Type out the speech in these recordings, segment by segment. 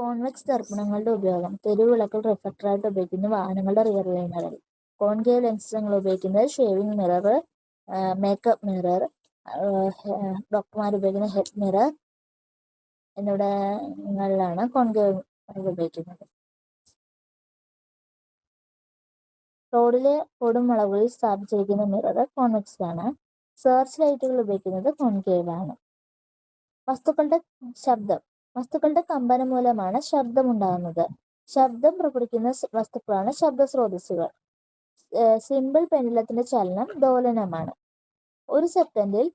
Convex ദർപ്പണങ്ങളുടെ ഉപയോഗം തെരുവിളക്കൾ റിഫ്ലക്ടറായിട്ട് ഉപയോഗിക്കുന്ന വാഹനങ്ങളുടെ rear view mirror concave lens ഉപയോഗിക്കുന്നത് ഷേവിംഗ് മിറർ മേക്കപ്പ് മിറർ ഡോക്ടർമാർ ഉപയോഗിക്കുന്ന ഹെഡ് മിറർ എന്നിവിടങ്ങളിലാണ് കോൺകേവ് ഉപയോഗിക്കുന്നത്. റോഡിലെ കൊടുമുളകളിൽ സ്ഥാപിച്ചിരിക്കുന്ന മിറർ കോൺവെക്സ് ആണ്. സെർച്ച് ലൈറ്റുകൾ ഉപയോഗിക്കുന്നത് കോൺകേവ് ആണ്. വസ്തുക്കളുടെ ശബ്ദം വസ്തുക്കളുടെ കമ്പനം മൂലമാണ് ശബ്ദമുണ്ടാകുന്നത്. ശബ്ദം പുറപ്പെടുവിക്കുന്ന വസ്തുക്കളാണ് ശബ്ദ സ്രോതസ്സുകൾ. സിമ്പിൾ പെൻഡുലത്തിന്റെ ചലനം ദോലനമാണ്. ഒരു സെക്കൻഡിൽ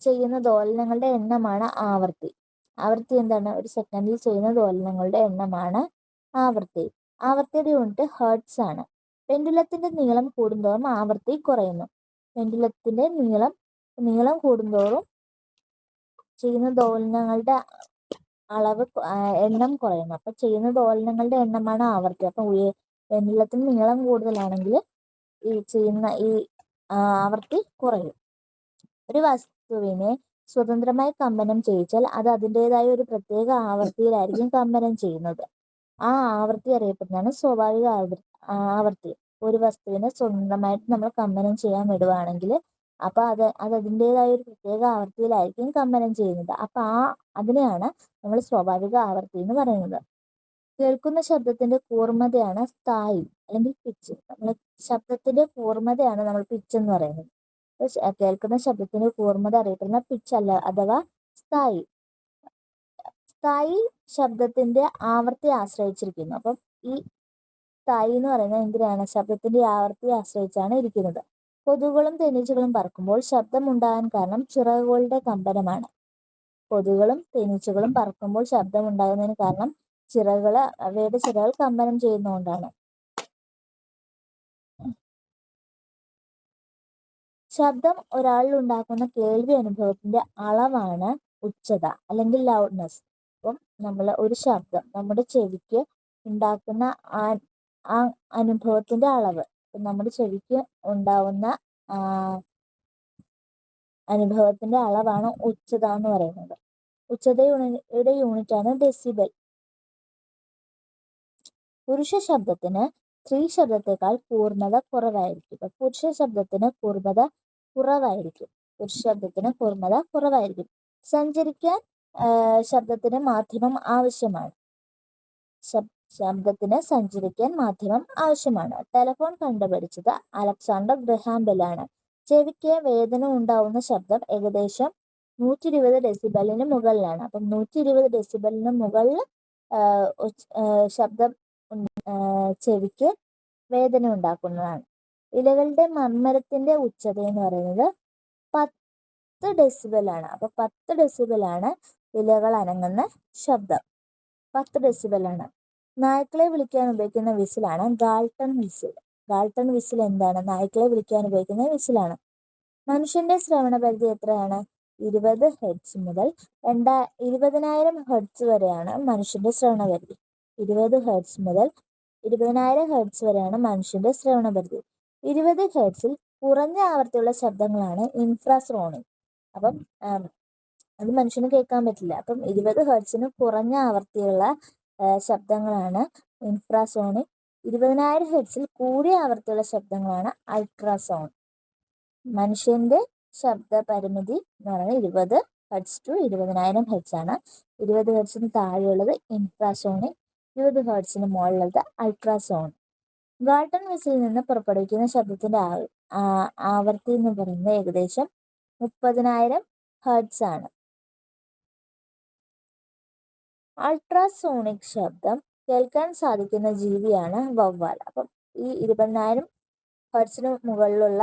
ചെയ്യുന്ന ദോലനങ്ങളുടെ എണ്ണമാണ് ആവർത്തി. ആവർത്തി എന്താണ്? ഒരു സെക്കൻഡിൽ ചെയ്യുന്ന ദോലനങ്ങളുടെ എണ്ണമാണ് ആവർത്തി. ആവർത്തിയുടെ യൂണിറ്റ് ഹേർട്സ് ആണ്. പെൻഡുലത്തിന്റെ നീളം കൂടുന്തോറും ആവർത്തി കുറയുന്നു. പെൻഡുലത്തിന്റെ നീളം നീളം കൂടുന്തോറും ചെയ്യുന്ന ദോലനങ്ങളുടെ അളവ് എണ്ണം കുറയുന്നു. അപ്പൊ ചെയ്യുന്ന ദോലനങ്ങളുടെ എണ്ണമാണ് ആവർത്തി അപ്പൊ പെൻഡുലത്തിന് നീളം കൂടുതലാണെങ്കിൽ ഈ ചെയ്യുന്ന ഈ ആവർത്തി കുറയും. ഒരു വസ്തുവിനെ സ്വതന്ത്രമായി കമ്പനം ചെയ്യിച്ചാൽ അത് അതിന്റെതായ ഒരു പ്രത്യേക ആവർത്തിയിലായിരിക്കും കമ്പനം ചെയ്യുന്നത്. ആ ആവർത്തി അറിയപ്പെടുന്നതാണ് സ്വാഭാവിക ആവർത്തി ഒരു വസ്തുവിനെ സ്വന്തമായിട്ട് നമ്മൾ കമ്പനം ചെയ്യാൻ വിടുവാണെങ്കിൽ അപ്പൊ അത് അത് അതിന്റെതായ ഒരു പ്രത്യേക ആവർത്തിയിലായിരിക്കും കമ്പനം ചെയ്യുന്നത്. അപ്പൊ ആ അതിനെയാണ് നമ്മൾ സ്വാഭാവിക ആവർത്തി എന്ന് പറയുന്നത്. കേൾക്കുന്ന ശബ്ദത്തിന്റെ കൂർമ്മതയാണ് സ്ഥായി അല്ലെങ്കിൽ പിച്ച് നമ്മൾ ശബ്ദത്തിന്റെ കൂർമ്മതയാണ് നമ്മൾ പിച്ച് എന്ന് പറയുന്നത്. കേൾക്കുന്ന ശബ്ദത്തിന്റെ കൂർമ്മത അറിയപ്പെടുന്ന പിച്ച് അല്ല അഥവാ സ്ഥായി. സ്ഥായി ശബ്ദത്തിന്റെ ആവർത്തി ആശ്രയിച്ചിരിക്കുന്നു. അപ്പം ഈ സ്ഥായി എന്ന് പറയുന്നത് എന്തിനാണ്? ശബ്ദത്തിന്റെ ആവർത്തിയെ ആശ്രയിച്ചാണ് ഇരിക്കുന്നത്. കൊതുകുകളും തേനീച്ചകളും പറക്കുമ്പോൾ ശബ്ദം ഉണ്ടാകാൻ കാരണം ചിറകുകളുടെ കമ്പനമാണ്. കൊതുകുകളും തേനീച്ചകളും പറക്കുമ്പോൾ ശബ്ദം ഉണ്ടാകുന്നതിന് കാരണം ചിറകുകൾ അവയുടെ ചിറകൾ കമ്പനം ചെയ്യുന്നതുകൊണ്ടാണ്. ശബ്ദം ഒരാളിൽ ഉണ്ടാക്കുന്ന കേൾവി അനുഭവത്തിന്റെ അളവാണ് ഉച്ചത അല്ലെങ്കിൽ ലൗഡ്നെസ് അപ്പം നമ്മൾ ഒരു ശബ്ദം നമ്മുടെ ചെവിക്ക് ഉണ്ടാക്കുന്ന ആ ആ അനുഭവത്തിന്റെ അളവ്. നമ്മുടെ ചെവിക്ക് ഉണ്ടാവുന്ന അനുഭവത്തിന്റെ അളവാണ് ഉച്ചത എന്ന് പറയുന്നത്. ഉച്ചതയുടെ യൂണിറ്റാണ് ഡെസിബൽ. പുരുഷ ശബ്ദത്തിന് സ്ത്രീ ശബ്ദത്തെക്കാൾ കൂർമ്മത കുറവായിരിക്കും. പുരുഷ ശബ്ദത്തിന് കൂർമ്മത കുറവായിരിക്കും. പുരുഷ ശബ്ദത്തിന് കൂർമ്മത കുറവായിരിക്കും. സഞ്ചരിക്കാൻ ശബ്ദത്തിന് മാധ്യമം ആവശ്യമാണ്. ശബ്ദത്തിന് സഞ്ചരിക്കാൻ മാധ്യമം ആവശ്യമാണ്. ടെലഫോൺ കണ്ടുപിടിച്ചത് അലക്സാണ്ടർ ഗ്രഹാം ആണ് ചെവിക്ക് വേദന ഉണ്ടാവുന്ന ശബ്ദം ഏകദേശം നൂറ്റി ഇരുപത് ഡെസിബലിന് മുകളിലാണ്. അപ്പം നൂറ്റി ഇരുപത് ഡെസിബലിന് മുകളിൽ ശബ്ദം ചെവിക്ക് വേദന ഉണ്ടാക്കുന്നതാണ്. ഇലകളുടെ മർമ്മരത്തിന്റെ ഉച്ചത എന്ന് പറയുന്നത് പത്ത് ഡെസിബലാണ്. അപ്പൊ പത്ത് ഡെസിബലാണ് ഇലകൾ അനങ്ങുന്ന ശബ്ദം. പത്ത് ഡെസിബലാണ്. നായ്ക്കളെ വിളിക്കാൻ ഉപയോഗിക്കുന്ന വിസിലാണ് ഗാൾട്ടൺ വിസിൽ. ഗാൾട്ടൺ വിസിൽ എന്താണ്? നായ്ക്കളെ വിളിക്കാൻ ഉപയോഗിക്കുന്ന വിസിലാണ്. മനുഷ്യന്റെ ശ്രവണ പരിധി എത്രയാണ്? ഇരുപത് ഹെഡ്സ് മുതൽ രണ്ടാ ഇരുപതിനായിരം ഹെഡ്സ് വരെയാണ് മനുഷ്യന്റെ ശ്രവണ പരിധി. ഇരുപത് ഹെഡ്സ് മുതൽ ഇരുപതിനായിരം ഹെഡ്സ് വരെയാണ് മനുഷ്യന്റെ ശ്രവണ പരിധി. ഇരുപത് ഹെഡ്സിൽ കുറഞ്ഞ ആവർത്തിയുള്ള ശബ്ദങ്ങളാണ് ഇൻഫ്രാസ്രോണി അപ്പം അത് മനുഷ്യന് കേൾക്കാൻ പറ്റില്ല. അപ്പം ഇരുപത് ഹെർട്സിന് കുറഞ്ഞ ആവർത്തിയുള്ള ശബ്ദങ്ങളാണ്. ഇൻഫ്രാസോണിക് ഇരുപതിനായിരം ഹെഡ്സിൽ കൂടിയ ആവർത്തിയുള്ള ശബ്ദങ്ങളാണ് അൾട്രാസോൺ മനുഷ്യന്റെ ശബ്ദ പരിമിതി എന്ന് പറയുന്നത് ഇരുപത് ഹെഡ്സ് ടു ഇരുപതിനായിരം ഹെഡ്സ് ആണ്. ഇരുപത് ഹെഡ്സിന് താഴെയുള്ളത് ഇൻഫ്രാസോണിക് ഇരുപത് ഹെഡ്സിന് മുകളിലുള്ളത് അൾട്രാസോൺ ഗാർട്ടൺ വിസിൽ നിന്ന് പുറപ്പെടുവിക്കുന്ന ശബ്ദത്തിന്റെ ആവർത്തി എന്ന് പറയുന്നത് ഏകദേശം മുപ്പതിനായിരം ഹെഡ്സ് ആണ്. അൾട്രാസോണിക് ശബ്ദം കേൾക്കാൻ സാധിക്കുന്ന ജീവിയാണ് വവ്വാൽ. അപ്പം ഈ ഇരുപതിനായിരം ഹെർട്സിന് മുകളിലുള്ള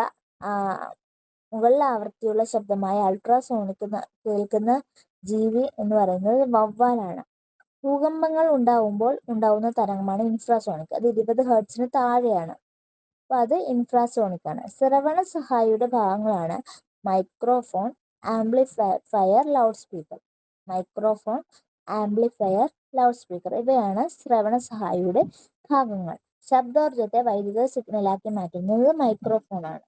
മുകളിൽ ആവൃത്തിയുള്ള ശബ്ദമായ അൾട്രാസോണിക് കേൾക്കുന്ന ജീവി എന്ന് പറയുന്നത് വവ്വാലാണ്. ഭൂകമ്പങ്ങൾ ഉണ്ടാവുമ്പോൾ ഉണ്ടാവുന്ന തരംഗമാണ് ഇൻഫ്രാസോണിക്. അത് ഇരുപത് ഹെർട്സിന് താഴെയാണ്. അപ്പൊ അത് ഇൻഫ്രാസോണിക് ആണ് ശ്രവണ സഹായിയുടെ ഭാഗങ്ങളാണ് microphone amplifier loud speaker microphone amplifier loud speaker ഇവയാണ് ശ്രവണ സഹായിയുടെ ഭാഗങ്ങൾ. ശബ്ദോർജത്തെ വൈദ്യുത സിഗ്നലാക്കി മാറ്റുന്നത് മൈക്രോഫോൺ ആണ്